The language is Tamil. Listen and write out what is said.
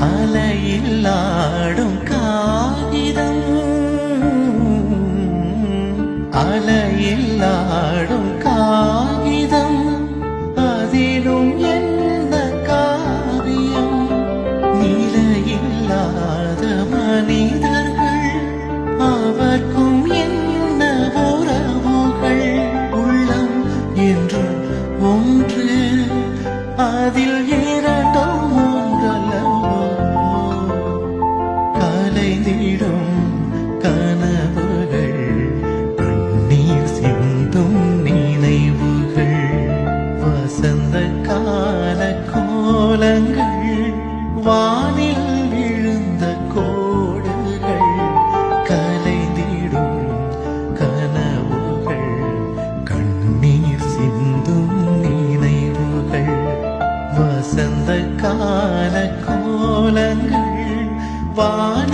அலையில்லாடும் காகிதம். அலையில்லாடும் காகிதம். வானில் விழுந்த கோடுகள் கலைந்திடும் கனவுகள் கண்ணீர் சிந்தும் நினைவுகள் வசந்த கால கோலங்கள் வான